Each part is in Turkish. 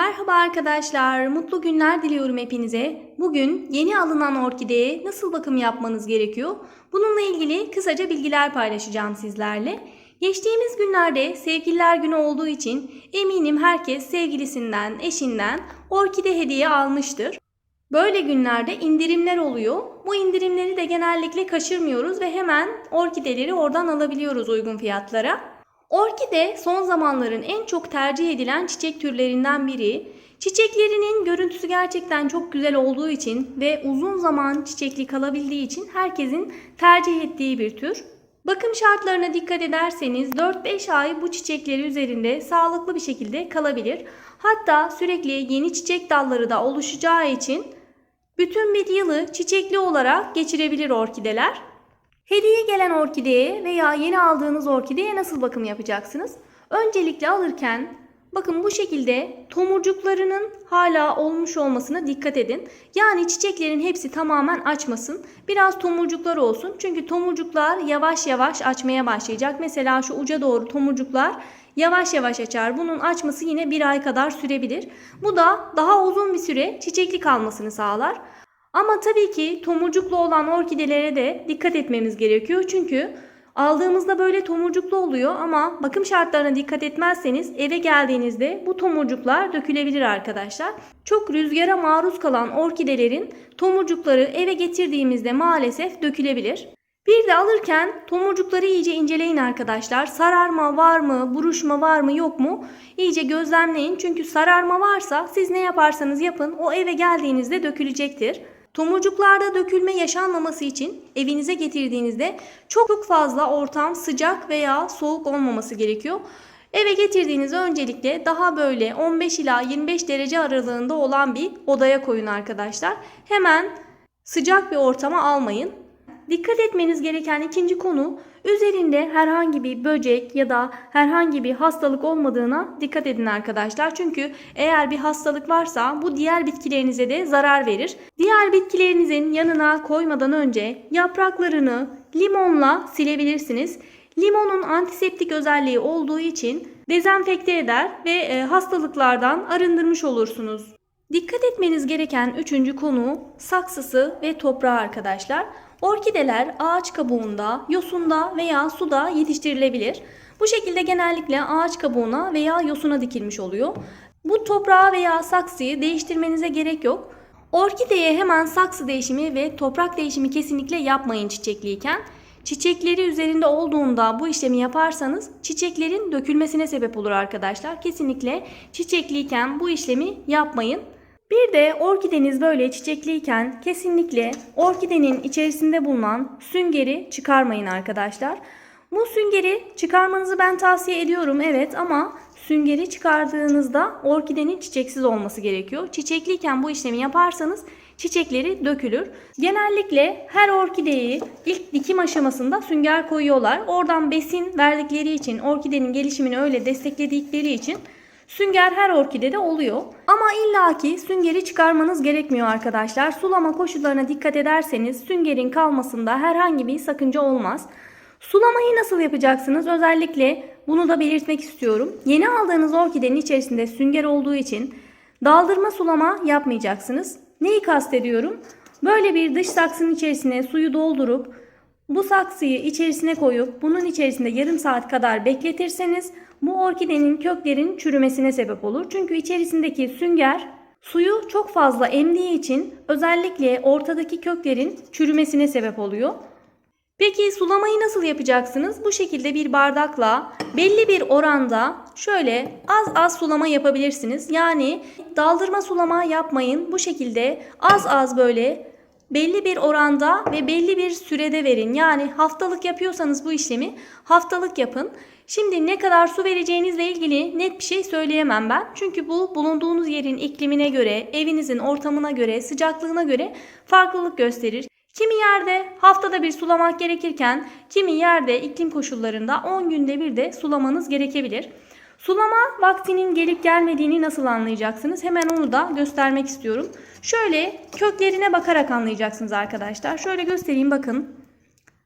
Merhaba arkadaşlar, mutlu günler diliyorum hepinize. Bugün yeni alınan orkideye nasıl bakım yapmanız gerekiyor? Bununla ilgili kısaca bilgiler paylaşacağım sizlerle. Geçtiğimiz günlerde sevgililer günü olduğu için eminim herkes sevgilisinden, eşinden orkide hediye almıştır. Böyle günlerde indirimler oluyor. Bu indirimleri de genellikle kaçırmıyoruz ve hemen orkideleri oradan alabiliyoruz uygun fiyatlara. Orkide son zamanların en çok tercih edilen çiçek türlerinden biri. Çiçeklerinin görüntüsü gerçekten çok güzel olduğu için ve uzun zaman çiçekli kalabildiği için herkesin tercih ettiği bir tür. Bakım şartlarına dikkat ederseniz 4-5 ay bu çiçekleri üzerinde sağlıklı bir şekilde kalabilir. Hatta sürekli yeni çiçek dalları da oluşacağı için bütün bir yılı çiçekli olarak geçirebilir orkideler. Hediye gelen orkideye veya yeni aldığınız orkideye nasıl bakım yapacaksınız? Öncelikle alırken bakın bu şekilde tomurcuklarının hala olmuş olmasına dikkat edin. Yani çiçeklerin hepsi tamamen açmasın. Biraz tomurcuklar olsun. Çünkü tomurcuklar yavaş yavaş açmaya başlayacak. Mesela şu uca doğru tomurcuklar yavaş yavaş açar. Bunun açması yine bir ay kadar sürebilir. Bu da daha uzun bir süre çiçekli kalmasını sağlar. Ama tabii ki tomurcuklu olan orkidelere de dikkat etmemiz gerekiyor. Çünkü aldığımızda böyle tomurcuklu oluyor ama bakım şartlarına dikkat etmezseniz eve geldiğinizde bu tomurcuklar dökülebilir arkadaşlar. Çok rüzgara maruz kalan orkidelerin tomurcukları eve getirdiğimizde maalesef dökülebilir. Bir de alırken tomurcukları iyice inceleyin arkadaşlar. Sararma var mı, buruşma var mı yok mu? İyice gözlemleyin. Çünkü sararma varsa siz ne yaparsanız yapın o eve geldiğinizde dökülecektir. Tomurcuklarda dökülme yaşanmaması için evinize getirdiğinizde çok fazla ortam sıcak veya soğuk olmaması gerekiyor. Eve getirdiğinizde öncelikle daha böyle 15 ila 25 derece aralığında olan bir odaya koyun arkadaşlar. Hemen sıcak bir ortama almayın. Dikkat etmeniz gereken ikinci konu üzerinde herhangi bir böcek ya da herhangi bir hastalık olmadığına dikkat edin arkadaşlar. Çünkü eğer bir hastalık varsa bu diğer bitkilerinize de zarar verir. Diğer bitkilerinizin yanına koymadan önce yapraklarını limonla silebilirsiniz. Limonun antiseptik özelliği olduğu için dezenfekte eder ve e, hastalıklardan arındırmış olursunuz. Dikkat etmeniz gereken üçüncü konu saksısı ve toprağı arkadaşlar. Orkideler ağaç kabuğunda, yosunda veya suda yetiştirilebilir. Bu şekilde genellikle ağaç kabuğuna veya yosuna dikilmiş oluyor. Bu toprağı veya saksıyı değiştirmenize gerek yok. Orkideye hemen saksı değişimi ve toprak değişimi kesinlikle yapmayın çiçekliyken. Çiçekleri üzerinde olduğunda bu işlemi yaparsanız çiçeklerin dökülmesine sebep olur arkadaşlar. Kesinlikle çiçekliyken bu işlemi yapmayın. Bir de orkideniz böyle çiçekliyken kesinlikle orkidenin içerisinde bulunan süngeri çıkarmayın arkadaşlar. Bu süngeri çıkarmanızı ben tavsiye ediyorum evet ama süngeri çıkardığınızda orkidenin çiçeksiz olması gerekiyor. Çiçekliyken bu işlemi yaparsanız çiçekleri dökülür. Genellikle her orkideyi ilk dikim aşamasında sünger koyuyorlar. Oradan besin verdikleri için orkidenin gelişimini öyle destekledikleri için Sünger her orkidede oluyor. Ama illaki süngeri çıkarmanız gerekmiyor arkadaşlar. Sulama koşullarına dikkat ederseniz süngerin kalmasında herhangi bir sakınca olmaz. Sulamayı nasıl yapacaksınız? Özellikle bunu da belirtmek istiyorum. Yeni aldığınız orkidenin içerisinde sünger olduğu için daldırma sulama yapmayacaksınız. Neyi kastediyorum? Böyle bir dış saksının içerisine suyu doldurup bu saksıyı içerisine koyup bunun içerisinde yarım saat kadar bekletirseniz bu orkidenin köklerin çürümesine sebep olur. Çünkü içerisindeki sünger suyu çok fazla emdiği için özellikle ortadaki köklerin çürümesine sebep oluyor. Peki sulamayı nasıl yapacaksınız? Bu şekilde bir bardakla belli bir oranda şöyle az az sulama yapabilirsiniz. Yani daldırma sulama yapmayın. Bu şekilde az az böyle belli bir oranda ve belli bir sürede verin. Yani haftalık yapıyorsanız bu işlemi haftalık yapın. Şimdi ne kadar su vereceğinizle ilgili net bir şey söyleyemem ben. Çünkü bu bulunduğunuz yerin iklimine göre, evinizin ortamına göre, sıcaklığına göre farklılık gösterir. Kimi yerde haftada bir sulamak gerekirken kimi yerde iklim koşullarında 10 günde bir de sulamanız gerekebilir. Sulama vaktinin gelip gelmediğini nasıl anlayacaksınız? Hemen onu da göstermek istiyorum. Şöyle köklerine bakarak anlayacaksınız arkadaşlar. Şöyle göstereyim bakın.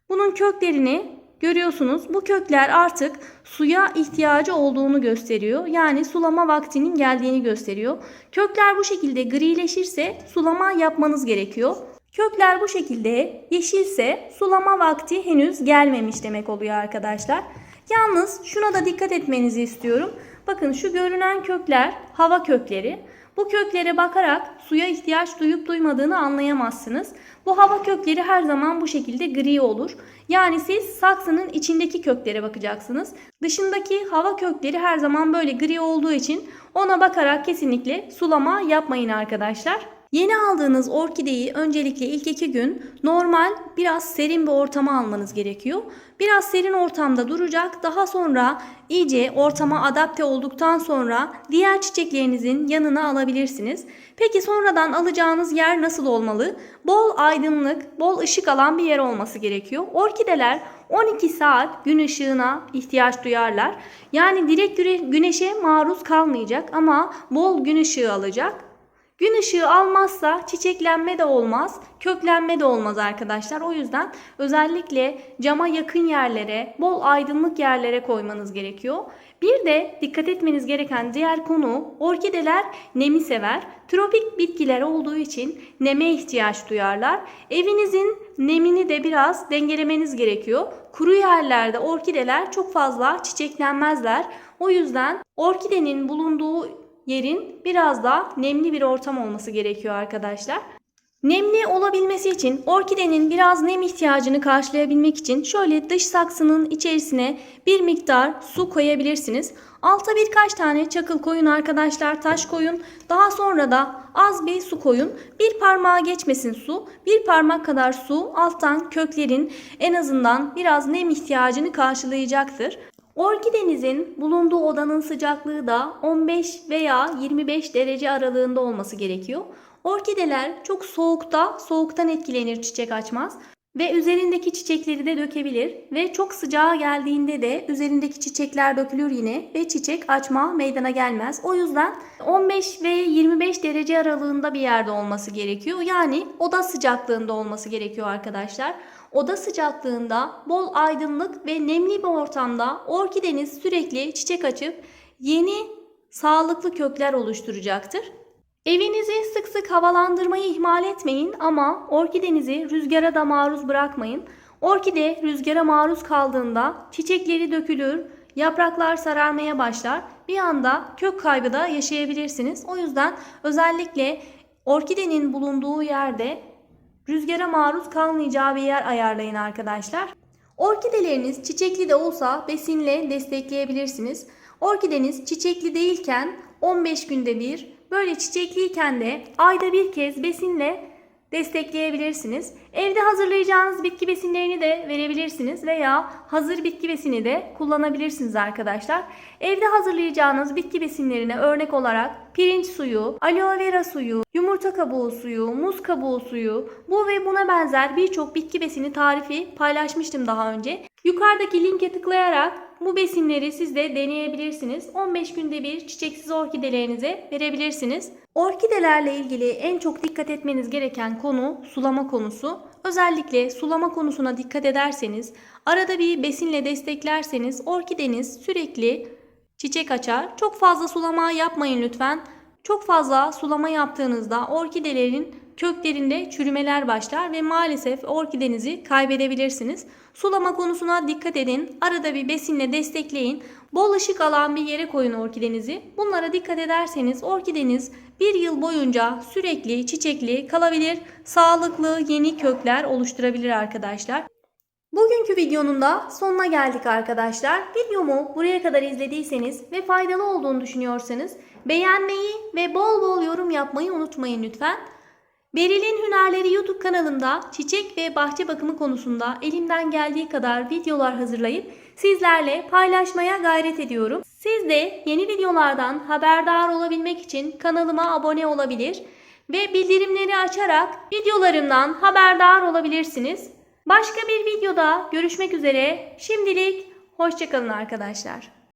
Bunun köklerini görüyorsunuz bu kökler artık suya ihtiyacı olduğunu gösteriyor. Yani sulama vaktinin geldiğini gösteriyor. Kökler bu şekilde grileşirse sulama yapmanız gerekiyor. Kökler bu şekilde yeşilse sulama vakti henüz gelmemiş demek oluyor arkadaşlar. Yalnız şuna da dikkat etmenizi istiyorum. Bakın şu görünen kökler hava kökleri. Bu köklere bakarak suya ihtiyaç duyup duymadığını anlayamazsınız. Bu hava kökleri her zaman bu şekilde gri olur. Yani siz saksının içindeki köklere bakacaksınız. Dışındaki hava kökleri her zaman böyle gri olduğu için ona bakarak kesinlikle sulama yapmayın arkadaşlar. Yeni aldığınız orkideyi öncelikle ilk iki gün normal biraz serin bir ortama almanız gerekiyor. Biraz serin ortamda duracak. Daha sonra iyice ortama adapte olduktan sonra diğer çiçeklerinizin yanına alabilirsiniz. Peki sonradan alacağınız yer nasıl olmalı? Bol aydınlık, bol ışık alan bir yer olması gerekiyor. Orkideler 12 saat gün ışığına ihtiyaç duyarlar. Yani direkt güneşe maruz kalmayacak ama bol gün ışığı alacak. Gün ışığı almazsa çiçeklenme de olmaz, köklenme de olmaz arkadaşlar. O yüzden özellikle cama yakın yerlere, bol aydınlık yerlere koymanız gerekiyor. Bir de dikkat etmeniz gereken diğer konu orkideler nemi sever. Tropik bitkiler olduğu için neme ihtiyaç duyarlar. Evinizin nemini de biraz dengelemeniz gerekiyor. Kuru yerlerde orkideler çok fazla çiçeklenmezler. O yüzden orkidenin bulunduğu yerin biraz daha nemli bir ortam olması gerekiyor arkadaşlar. Nemli olabilmesi için orkidenin biraz nem ihtiyacını karşılayabilmek için şöyle dış saksının içerisine bir miktar su koyabilirsiniz. Alta birkaç tane çakıl koyun arkadaşlar taş koyun. Daha sonra da az bir su koyun. Bir parmağa geçmesin su. Bir parmak kadar su alttan köklerin en azından biraz nem ihtiyacını karşılayacaktır. Orkidenizin bulunduğu odanın sıcaklığı da 15 veya 25 derece aralığında olması gerekiyor. Orkideler çok soğukta, soğuktan etkilenir çiçek açmaz ve üzerindeki çiçekleri de dökebilir ve çok sıcağa geldiğinde de üzerindeki çiçekler dökülür yine ve çiçek açma meydana gelmez. O yüzden 15 ve 25 derece aralığında bir yerde olması gerekiyor. Yani oda sıcaklığında olması gerekiyor arkadaşlar. Oda sıcaklığında bol aydınlık ve nemli bir ortamda orkideniz sürekli çiçek açıp yeni sağlıklı kökler oluşturacaktır. Evinizi sık sık havalandırmayı ihmal etmeyin ama orkidenizi rüzgara da maruz bırakmayın. Orkide rüzgara maruz kaldığında çiçekleri dökülür, yapraklar sararmaya başlar. Bir anda kök kaybı da yaşayabilirsiniz. O yüzden özellikle orkidenin bulunduğu yerde rüzgara maruz kalmayacağı bir yer ayarlayın arkadaşlar. Orkideleriniz çiçekli de olsa besinle destekleyebilirsiniz. Orkideniz çiçekli değilken 15 günde bir Böyle çiçekliyken de ayda bir kez besinle destekleyebilirsiniz. Evde hazırlayacağınız bitki besinlerini de verebilirsiniz veya hazır bitki besini de kullanabilirsiniz arkadaşlar. Evde hazırlayacağınız bitki besinlerine örnek olarak pirinç suyu, aloe vera suyu, yumurta kabuğu suyu, muz kabuğu suyu, bu ve buna benzer birçok bitki besini tarifi paylaşmıştım daha önce. Yukarıdaki linke tıklayarak bu besinleri siz de deneyebilirsiniz. 15 günde bir çiçeksiz orkidelerinize verebilirsiniz. Orkidelerle ilgili en çok dikkat etmeniz gereken konu sulama konusu. Özellikle sulama konusuna dikkat ederseniz, arada bir besinle desteklerseniz orkideniz sürekli çiçek açar. Çok fazla sulama yapmayın lütfen. Çok fazla sulama yaptığınızda orkidelerin köklerinde çürümeler başlar ve maalesef orkidenizi kaybedebilirsiniz. Sulama konusuna dikkat edin. Arada bir besinle destekleyin. Bol ışık alan bir yere koyun orkidenizi. Bunlara dikkat ederseniz orkideniz bir yıl boyunca sürekli çiçekli kalabilir. Sağlıklı yeni kökler oluşturabilir arkadaşlar. Bugünkü videonun da sonuna geldik arkadaşlar. Videomu buraya kadar izlediyseniz ve faydalı olduğunu düşünüyorsanız beğenmeyi ve bol bol yorum yapmayı unutmayın lütfen. Beril'in Hünerleri YouTube kanalında çiçek ve bahçe bakımı konusunda elimden geldiği kadar videolar hazırlayıp sizlerle paylaşmaya gayret ediyorum. Siz de yeni videolardan haberdar olabilmek için kanalıma abone olabilir ve bildirimleri açarak videolarımdan haberdar olabilirsiniz. Başka bir videoda görüşmek üzere. Şimdilik hoşçakalın arkadaşlar.